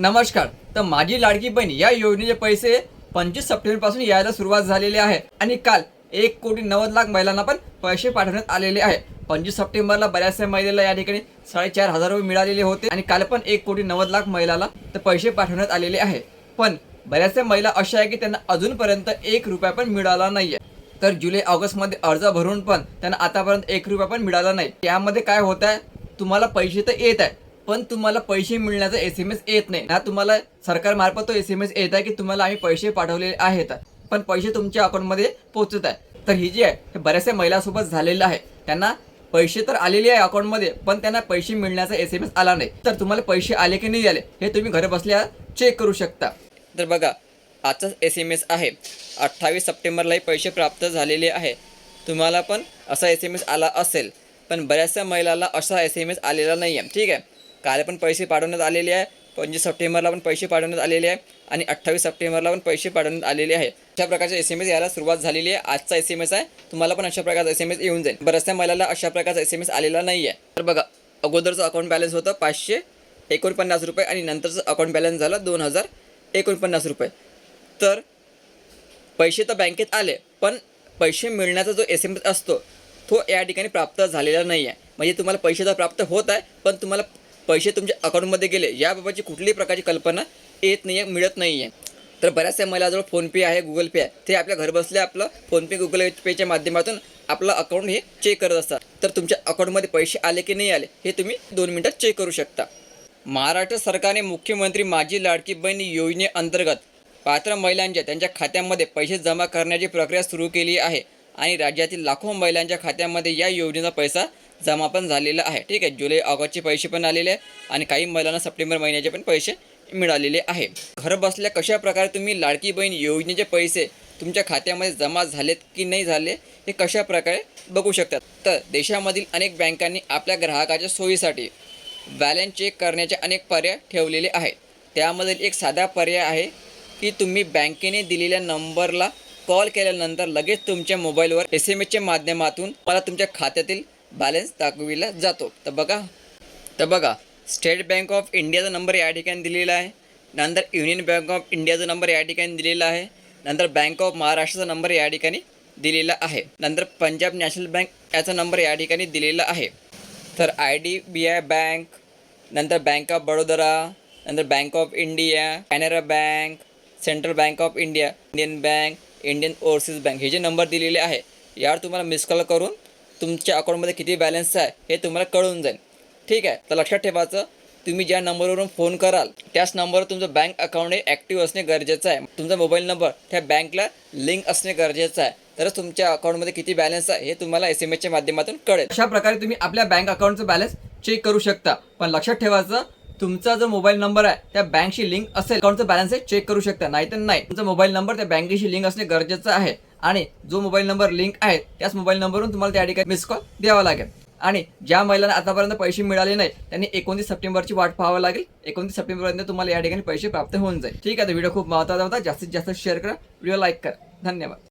नमस्कार. तर माझी लाडकी बहीण या योजनेचे पैसे पंचवीस सप्टेंबरपासून यायला सुरुवात झालेली आहे. आणि काल एक कोटी नव्वद लाख महिलांना पण पैसे पाठवण्यात आलेले आहे. पंचवीस सप्टेंबरला बऱ्याचशा महिलेला या ठिकाणी साडेचार हजार रुपये मिळालेले होते. आणि काल पण एक कोटी नव्वद लाख महिलाला तर पैसे पाठवण्यात आलेले आहे. पण बऱ्याचशा महिला अशा आहे की त्यांना अजूनपर्यंत एक रुपया पण मिळाला नाहीये. तर जुलै ऑगस्टमध्ये अर्ज भरून पण त्यांना आतापर्यंत एक रुपया पण मिळाला नाही. त्यामध्ये काय होत आहे तुम्हाला पैसे तर येत आहे. पण तुम्हाला पैसे मिळण्याचा एस एम एस येत नाही. ना तुम्हाला सरकारमार्फत तो एस एम एस येत आहे की तुम्हाला आम्ही पैसे पाठवलेले आहेत. पण पैसे तुमच्या अकाउंटमध्ये पोहोचत आहे. तर ही जी आहे हे बऱ्याचशा महिलासोबत झालेलं आहे. त्यांना पैसे तर आलेले आहे अकाउंटमध्ये पण त्यांना पैसे मिळण्याचा एस एम एस आला नाही. तर तुम्हाला पैसे आले की नाही आले हे तुम्ही घर बसल्या चेक करू शकता. तर बघा आजचा एस एम एस आहे. अठ्ठावीस सप्टेंबरलाही पैसे प्राप्त झालेले आहे. तुम्हाला पण असा एस एम एस आला असेल. पण बऱ्याचशा महिलाला असा एस एम एस आलेला नाही आहे ठीक आहे? काल पण पैसे पाठवण्यात आलेले आहे. पंचवीस सप्टेंबरला पण पैसे पाठवण्यात आलेले आहे आणि अठ्ठावीस सप्टेंबरला पण पैसे पाठवण्यात आलेले आहे. अशा प्रकारचे एस एम एस यायला सुरुवात झालेली आहे. आजचा एस एम एस आहे. तुम्हाला पण अशा प्रकारचा एस एम एस येऊन जाईल. बऱ्याचशा महिलाला अशा प्रकारचा एस एम एस आलेला नाही आहे. तर बघा अगोदरचं अकाउंट बॅलन्स होतं पाचशे एकोणपन्नास रुपये आणि नंतरचं अकाउंट बॅलन्स झालं दोन हजार एकोणपन्नास रुपये. तर पैसे तर बँकेत आले पण पैसे मिळण्याचा जो एस एम एस असतो तो या ठिकाणी प्राप्त झालेला नाही आहे. म्हणजे तुम्हाला पैसे तर प्राप्त होत आहे पण तुम्हाला पैसे तुमच्या अकाउंटमध्ये गेले याबाबतची कुठलीही प्रकारची कल्पना येत नाही आहे मिळत नाही आहे तर बऱ्याचशा महिलाजवळ फोनपे आहे गुगल पे आहे. ते आपल्या घरबसल्या आपलं फोनपे गुगल पेच्या माध्यमातून आपलं अकाउंट हे चेक करत असतात. तर तुमच्या अकाउंटमध्ये पैसे आले की नाही आले हे तुम्ही दोन मिनटात चेक करू शकता. महाराष्ट्र सरकारने मुख्यमंत्री माझी लाडकी बहीण योजनेअंतर्गत पात्र महिलांच्या त्यांच्या खात्यामध्ये पैसे जमा करण्याची प्रक्रिया सुरू केली आहे. आणि राज्यातील लाखो महिलांच्या खात्यामध्ये या योजनेचा पैसा जमा पण झालेला आहे. ठीक आहे जुलै ऑगस्टचे पैसे पण आलेले आहे आणि काही महिलांना सप्टेंबर महिन्याचे पण पैसे मिळालेले आहे. घर बसल्या कशा प्रकारे तुम्ही लाडकी बहीण योजनेचे पैसे तुमच्या खात्यामध्ये जमा झालेत की नाही झाले हे कशा प्रकारे बघू शकतात? तर देशामधील अनेक बँकांनी आपल्या ग्राहकाच्या सोयीसाठी बॅलन्स चेक करण्याचे अनेक पर्याय ठेवलेले आहेत. त्यामधील एक साधा पर्याय आहे की तुम्ही बँकेने दिलेल्या नंबरला कॉल केल्यानंतर लगेच तुमच्या मोबाईलवर एस एम एसच्या माध्यमातून मला तुमच्या खात्यातील बॅलन्स दाखविला जातो. तर बघा. तर बघा स्टेट बँक ऑफ इंडियाचा नंबर या ठिकाणी दिलेला आहे. नंतर युनियन बँक ऑफ इंडियाचा नंबर या ठिकाणी दिलेला आहे. नंतर बँक ऑफ महाराष्ट्राचा नंबर या ठिकाणी दिलेला आहे. नंतर पंजाब नॅशनल बँक याचा नंबर या ठिकाणी दिलेला आहे. तर I D B I Bank नंतर बँक ऑफ बडोदरा नंतर Bank of India Canara Bank Central Bank of India Indian Bank Indian Overseas Bank हे जे नंबर दिलेले आहे यावर तुम्हाला मिस कॉल करून तुमच्या अकाउंटमध्ये किती बॅलन्स आहे हे तुम्हाला कळून जाईल. ठीक आहे? तर लक्षात ठेवायचं तुम्ही ज्या नंबरवरून फोन कराल त्याच नंबरवर तुमचं बँक अकाउंट हे ॲक्टिव्ह असणे गरजेचं आहे. तुमचा मोबाईल नंबर त्या बँकला लिंक असणे गरजेचं आहे. तरच तुमच्या अकाउंटमध्ये किती बॅलन्स आहे हे तुम्हाला एस एम एसच्या माध्यमातून कळेल. अशा प्रकारे तुम्ही आपल्या बँक अकाउंटचं बॅलन्स चेक करू शकता. पण लक्षात ठेवायचं तुमचा जो मोबाईल नंबर आहे त्या बँकशी लिंक असेल अकाउंटचं बॅलन्स आहे चेक करू शकता. नाहीतर नाही. तुमचा मोबाईल नंबर त्या बँकेशी लिंक असणे गरजेचं आहे. आणि जो मोबाईल नंबर लिंक आहे त्याच मोबाईल नंबरवरून तुम्हाला त्या ठिकाणी मिस कॉल द्यावा लागेल. आणि ज्या महिलांना आतापर्यंत पैसे मिळाले नाही त्यांनी एकोणतीस सप्टेंबरची वाट पाहावं लागेल. एकोणतीस सप्टेंबरपर्यंत तुम्हाला या ठिकाणी पैसे प्राप्त होऊन जाईल. ठीक आहे तर व्हिडिओ खूप महत्त्वाचा होता. जास्तीत जास्त शेअर करा. व्हिडिओ लाईक करा. धन्यवाद.